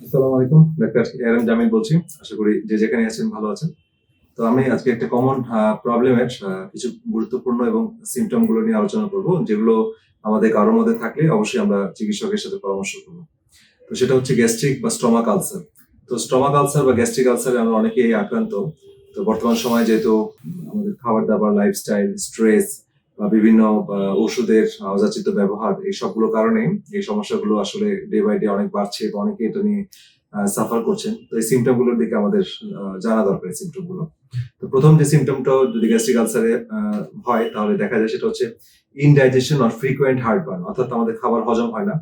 আসসালামু আলাইকুম, doctor ARM Jamil বলছি। আশা করি যে যেখানে আছেন ভালো আছেন। তো আমি আজকে একটা কমন প্রবলেমের কিছু গুরুত্বপূর্ণ এবং সিমটমগুলো নিয়ে আলোচনা করব, যেগুলো আমাদের কারোর মধ্যে থাকলে অবশ্যই আমরা চিকিৎসকের সাথে পরামর্শ করব। তো সেটা হচ্ছে গ্যাস্ট্রিক বা স্টমাক আলসার তো স্টমাক আলসার বা গ্যাস্ট্রিক আলসারে আমরা অনেকেই আক্রান্ত। তো বর্তমান সময়ে যেহেতু আমাদের খাবার দাবার লাইফস্টাইল স্ট্রেস বা বিভিন্ন ওষুধের অযাচিত ব্যবহার, এই সবগুলো কারণে এই সমস্যাগুলো আসলে ডে বাই ডে অনেক বাড়ছে বা অনেকে এটা নিয়ে সাফার করছেন। তো এই সিমটমগুলোর দিকে আমাদের জানা দরকার এই সিমটমগুলো তো প্রথম যে সিমটমটা যদি গ্যাস্ট্রিক আলসারে হয়, তাহলে দেখা যায় সেটা হচ্ছে ইনডাইজেশন অর ফ্রিকোয়েন্ট হার্টবার্ন অর্থাৎ আমাদের খাবার হজম হয় না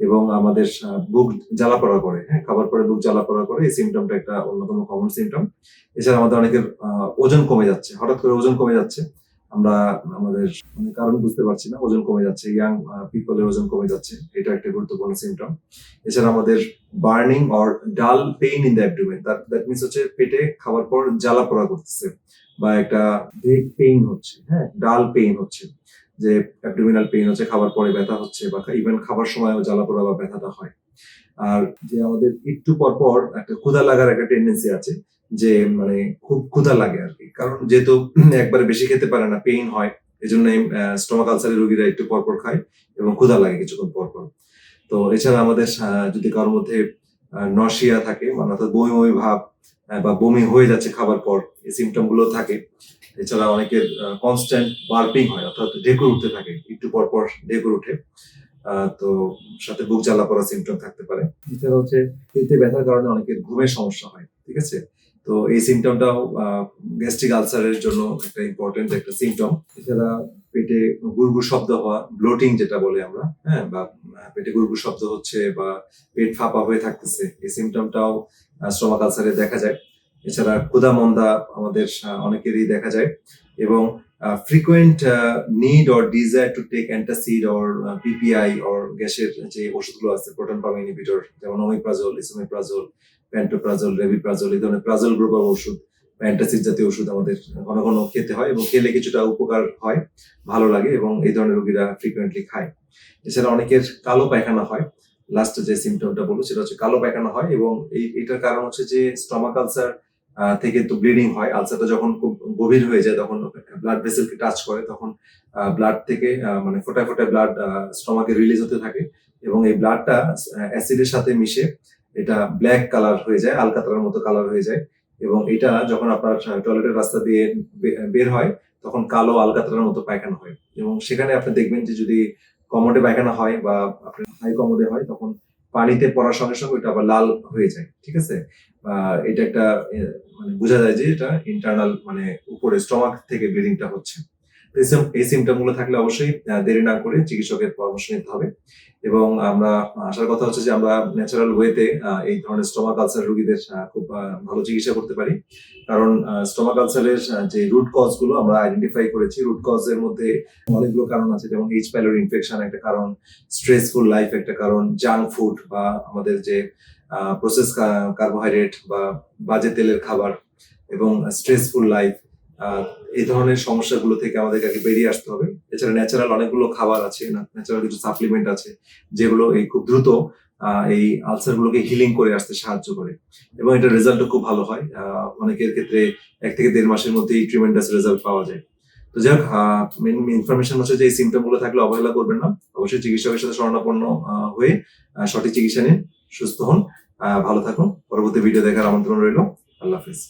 এবং আমাদের বুক জ্বালা পড়া করে হ্যাঁ খাবার পরে বুক জ্বালা পড়া করে এই সিমটমটা একটা অন্যতম কমন সিমটম এছাড়া আমাদের অনেকের ওজন কমে যাচ্ছে, হঠাৎ করে ওজন কমে যাচ্ছে। আমরা আমাদের মানে কারণ বুঝতে পারছি না, ওজন কমে যাচ্ছে ইয়াং পিপলের ওজন কমে যাচ্ছে, এটা একটা গুরুত্বপূর্ণ সিমটম এছাড়া আমাদের burning or dull pain in the abdomen that means হচ্ছে পেটে খাবার পর জ্বালা পোড়া করতেছে বা একটা ভেগ পেইন হচ্ছে হ্যাঁ ডাল পেইন হচ্ছে, যে অ্যাবডোমিনাল পেইন হচ্ছে খাবার পরে ব্যথা হচ্ছে বা ইভেন খাবার সময়ও জ্বালা পোড়া বা ব্যথাটা হয়। আর যে আমাদের একটু পর পর একটা ক্ষুধা লাগার একটা টেন্ডেন্সি আছে, যে মানে খুব ক্ষুধা লাগে আর কি। কারণ যেহেতু একবারে বেশি খেতে পারে না পেইন হয় এই জন্য স্টমাক আলসারের রোগীরা একটু পরপর খায় এবং ক্ষুধা লাগে কিছুক্ষণ পর পর। তো এছাড়া আমাদের যদি কারোর মধ্যে নশিয়া থাকে মানে অর্থাৎ বমি বমি ভাব বা বমি হয়ে যাচ্ছে খাবার পর, এই সিমটমগুলো থাকে, এছাড়া অনেকের কনস্ট্যান্ট বার্পিং হয়, অর্থাৎ ঢেকুর উঠতে থাকে, একটু পর পর ঢেকুর উঠে তো সাথে বুক জ্বালা পড়া সিমটম থাকতে পারে। এছাড়া হচ্ছে পেটে ব্যথার কারণে অনেকের ঘুমের সমস্যা হয়, ঠিক আছে? তো এই সিমটমটাও গ্যাস্ট্রিক আলসারের জন্য একটা ইম্পর্টেন্ট একটা সিমটম এছাড়া পেটে গুড়গুড় শব্দ হওয়া ব্লোটিং যেটা বলে আমরা হ্যাঁ? বা পেটে গুড়গুড় শব্দ হচ্ছে বা পেট ফাঁপা হয়ে থাকতেছে, এই সিমটমটাও স্টমাক আলসারে দেখা যায়। এছাড়া ক্ষুধা, মন্দা আমাদের অনেকেরই দেখা যায়। এবং frequent need or desire to take antacid or PPI or গ্যাসের যে ওষুধগুলো আছে প্রোটন পাম্প ইনহিবিটর যেমন ওমিপ্রাজল ইসোমিপ্রাজল প্যান্টোপ্রাজল রেবিপ্রাজল এই ধরনের প্রাজল গ্রুপের ওষুধ অ্যান্টাসিড জাতীয় ওষুধ আমাদের ঘন ঘন খেতে হয় এবং খেলে কিছুটা উপকার হয়, ভালো লাগে এবং এই ধরনের রোগীরা ফ্রিকুয়েন্টলি খায়। এছাড়া অনেকের কালো পায়খানা হয়। লাস্ট যে সিমটমটা বলব সেটা হচ্ছে কালো পায়খানা হয় এবং এই, এটার কারণ হচ্ছে যে স্টমাক আলসার থেকে তো ব্লিডিং হয় আলসারটা যখন খুব গভীর হয়ে যায়, তখন ব্লাড ভেসেলকে টাচ করে, তখন ব্লাড থেকে মানে ফোটায় ফোটায় ব্লাড স্টমাকে রিলিজ হতে থাকে এবং এই ব্লাডটা অ্যাসিডের সাথে মিশে এটা ব্ল্যাক কালার হয়ে যায় আলকাতরার মতো কালার হয়ে যায় এবং এটা যখন আপনার টয়লেটের রাস্তা দিয়ে বের হয়, তখন কালো আলকাতরার মতো পায়খানা হয় এবং সেখানে আপনি দেখবেন যে যদি কমোডে পায়খানা হয় বা আপনার হাই কমোডে হয়, তখন পানিতে পড়ার সঙ্গে সঙ্গে ওইটা আবার লাল হয়ে যায়, ঠিক আছে? এটা একটা মানে বোঝা যায় যে এটা ইন্টারনাল মানে উপরে স্টমাক থেকে ব্লিডিংটা হচ্ছে। এই symptom- সিমটমগুলো থাকলে অবশ্যই দেরি না করে চিকিৎসকের পরামর্শ নিতে হবে। এবং আমরা আসার কথা হচ্ছে যে আমরা ন্যাচারাল ওয়েতে এই ধরনের স্টমাক আলসার রোগীদের খুব ভালো চিকিৎসা করতে পারি। কারণ স্টমাক আলসারের যে রুট কজগুলো আমরা আইডেন্টিফাই করেছি রুট কজ এর মধ্যে অনেকগুলো কারণ আছে। যেমন এইচ পাইলোরি ইনফেকশন একটা কারণ স্ট্রেসফুল লাইফ একটা কারণ জাঙ্ক ফুড বা আমাদের যে প্রসেস কার্বোহাইড্রেট বা বাজে তেলের খাবার এবং স্ট্রেসফুল লাইফ এই ধরনের সমস্যাগুলো থেকে আমাদেরকে আগে বেরিয়ে আসতে হবে। এছাড়া ন্যাচারাল অনেকগুলো খাবার আছে ন্যাচারাল কিছু সাপ্লিমেন্ট আছে, যেগুলো এই খুব দ্রুত এই আলসার গুলোকে হিলিং করে আসতে সাহায্য করে। এবং এটার রেজাল্টও খুব ভালো হয়। অনেকের ক্ষেত্রে এক থেকে দেড় মাসের মধ্যেই ট্রিমেন্ডাস রেজাল্ট পাওয়া যায়। তো যাই হোক মেন ইনফরমেশন হচ্ছে যে এই সিমটমগুলো থাকলে অবহেলা করবেন না। অবশ্যই চিকিৎসকের সাথে শরণাপন্ন হয়ে সঠিক চিকিৎসা নিন, সুস্থ হন ভালো থাকুন। পরবর্তী ভিডিও দেখার আমন্ত্রণ রইল। আল্লাহ হাফিজ।